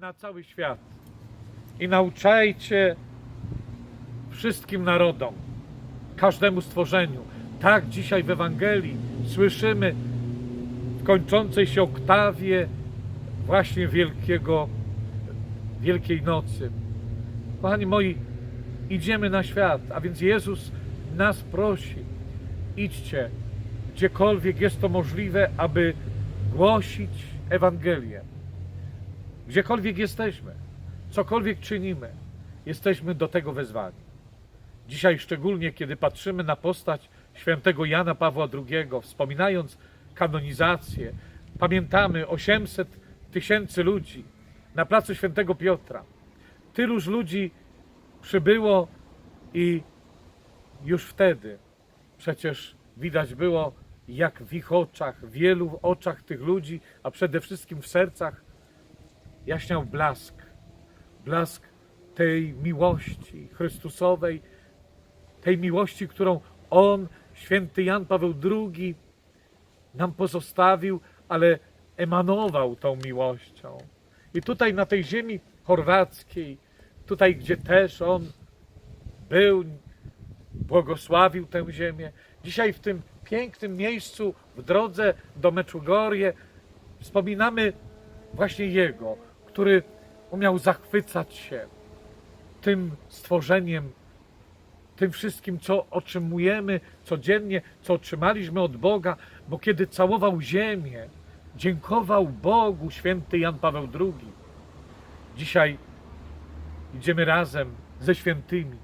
Na cały świat i nauczajcie wszystkim narodom, każdemu stworzeniu. Tak dzisiaj w Ewangelii słyszymy w kończącej się oktawie właśnie Wielkiego, Wielkiej Nocy. Kochani moi, idziemy na świat, a więc Jezus nas prosi, idźcie gdziekolwiek jest to możliwe, aby głosić Ewangelię. Gdziekolwiek jesteśmy, cokolwiek czynimy, jesteśmy do tego wezwani. Dzisiaj szczególnie, kiedy patrzymy na postać świętego Jana Pawła II, wspominając kanonizację, pamiętamy 800 tysięcy ludzi na placu świętego Piotra. Tyluż ludzi przybyło i już wtedy przecież widać było, jak w ich oczach, wielu oczach tych ludzi, a przede wszystkim w sercach, jaśniał blask. Blask tej miłości Chrystusowej, tej miłości, którą On, święty Jan Paweł II, nam pozostawił, ale emanował tą miłością. I tutaj na tej ziemi chorwackiej, tutaj gdzie też On był, błogosławił tę ziemię. Dzisiaj w tym pięknym miejscu, w drodze do Meczugorje, wspominamy właśnie Jego, który umiał zachwycać się tym stworzeniem, tym wszystkim, co otrzymujemy codziennie, co otrzymaliśmy od Boga, bo kiedy całował ziemię, dziękował Bogu święty Jan Paweł II. Dzisiaj idziemy razem ze świętymi,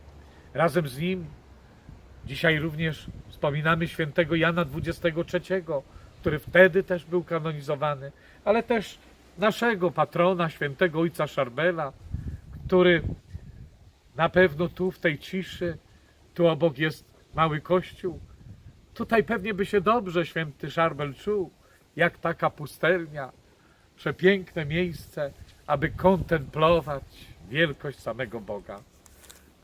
razem z Nim. Dzisiaj również wspominamy świętego Jana XXIII, który wtedy też był kanonizowany, ale też naszego patrona, świętego ojca Szarbela, który na pewno tu w tej ciszy, tu obok jest mały kościół. Tutaj pewnie by się dobrze święty Szarbel czuł, jak taka pustelnia, przepiękne miejsce, aby kontemplować wielkość samego Boga.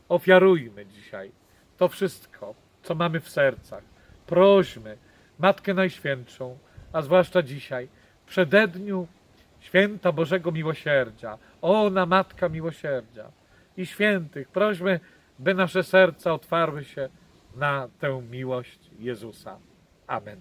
Ofiarujmy dzisiaj to wszystko, co mamy w sercach. Prośmy Matkę Najświętszą, a zwłaszcza dzisiaj, w przededniu święta Bożego Miłosierdzia, ona Matka Miłosierdzia i świętych, prośmy, by nasze serca otwarły się na tę miłość Jezusa. Amen.